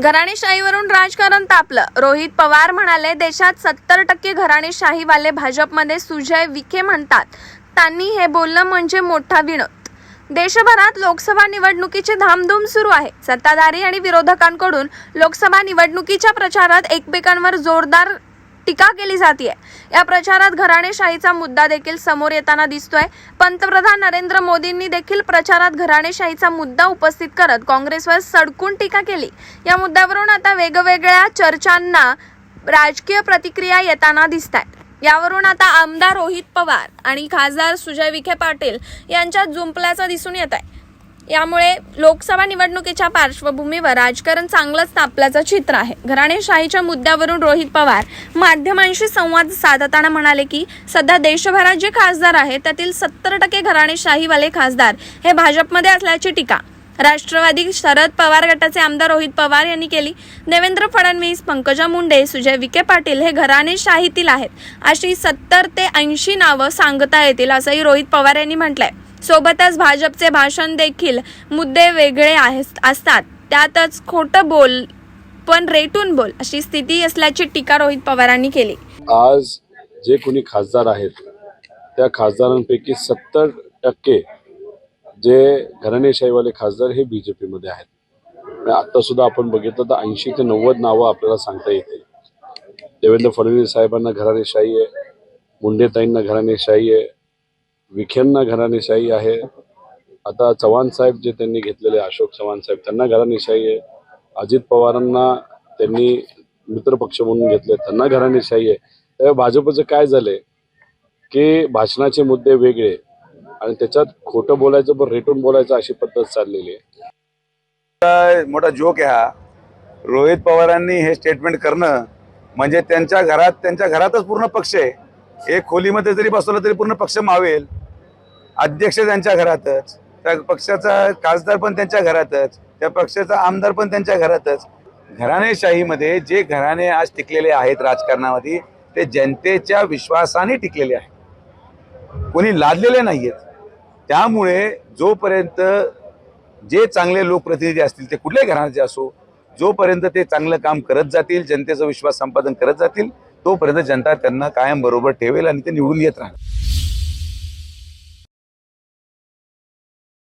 घराणेशाहीवरून राजकारण तापलं. रोहित पवार म्हणाले देशात सत्तर टक्के घराणेशाहीवाले भाजपमध्ये सुजय विखे म्हणतात. त्यांनी हे बोलणं म्हणजे मोठा विनोद. देशभरात लोकसभा निवडणुकीची धामधूम सुरू आहे. सत्ताधारी आणि विरोधकांकडून लोकसभा निवडणुकीच्या प्रचारात एकमेकांवर जोरदार टीका केली जाते या प्रचारात घराणेशाहीचा मुद्दा देखील समोर येताना दिसतोय. पंतप्रधान नरेंद्र मोदींनी देखील प्रचारात घराणेशाहीचा मुद्दा उपस्थित करत काँग्रेसवर सडकून टीका केली. या मुद्द्यावरून आता वेगवेगळ्या चर्चांना राजकीय प्रतिक्रिया येताना दिसत आहेत यावरून आता आमदार रोहित पवार आणि खासदार सुजय विखे पाटील यांच्यात जुंपल्याचं दिसून येत आहे यामुळे लोकसभा निवडणुकीच्या पार्श्वभूमीवर राजकारण चांगलंच तापल्याचं चित्र आहे. घराणेशाहीच्या मुद्द्यावरून रोहित पवार माध्यमांशी संवाद साधताना म्हणाले की सध्या देशभरात जे खासदार आहेत त्यातील सत्तर टक्के घराणेशाहीवाले खासदार हे भाजपमध्ये असल्याची टीका. राष्ट्रवादी शरद पवार गटाचे आमदार रोहित पवार यांनी केली. देवेंद्र फडणवीस पंकजा मुंडे सुजय विखे पाटील हे घराणेशाहीतील आहेत. अशी सत्तर ते ऐंशी नावं सांगता येतील असंही रोहित पवार यांनी म्हटलंय. सोबतच भाजपचे भाषण देखील मुद्दे वेगळे असतात. त्यातच खोटं बोल पण रेटून बोल अशी स्थिती असल्याची टीका रोहित पवारांनी केली. आज जे कोणी खासदार आहेत त्या खासदारांपैकी सत्तर टक्के जे घराणेशाहीवाले खासदार हे बी जे पीमध्ये आहेत आता सुद्धा आपण बघितलं तर ऐंशी ते नव्वद नावं आपल्याला सांगता येतील देवेंद्र फडणवीस साहेबांना घराणेशाही आहे मुंडेताईंना घराणेशाही आहे विखेंना घराणेशाही आहे. आता चव्हाण साहेब जे त्यांनी घेतलेले अशोक चव्हाण साहेब त्यांना घराणेशाही आहे. अजित पवारांना त्यांनी मित्रपक्ष म्हणून घेतले त्यांना घराणेशाही आहे. त्यामुळे भाजपचं काय झालंय की भाषणाचे मुद्दे वेगळे आणि त्याच्यात खोटं बोलायचं पण रेटून बोलायचं अशी पद्धत चाललेली आहे. मोठा जोक आहे हा. रोहित पवारांनी हे स्टेटमेंट करणं म्हणजे त्यांच्या घरात त्यांच्या घरातच पूर्ण पक्ष आहे. एक खोलीमध्ये जरी बसवलं तरी पूर्ण पक्ष मावेल. अध्यक्ष त्यांच्या घरातच त्या पक्षाचा खासदार पण त्यांच्या घरातच त्या पक्षाचा आमदार पण त्यांच्या घरातच. घराणेशाहीमध्ये जे घराणे आज टिकलेले आहेत राजकारणामध्ये ते जनतेच्या विश्वासाने टिकलेले आहेत. कोणी लादलेले नाहीयेत. त्यामुळे जोपर्यंत जे चांगले लोकप्रतिनिधी असतील ते कुठल्याही घराण्याचे असो जोपर्यंत ते चांगलं काम करत जातील जनतेचा विश्वास संपादन करत जातील तोपर्यंत जनता त्यांना कायम बरोबर ठेवेल आणि ते निवडून येत राहणार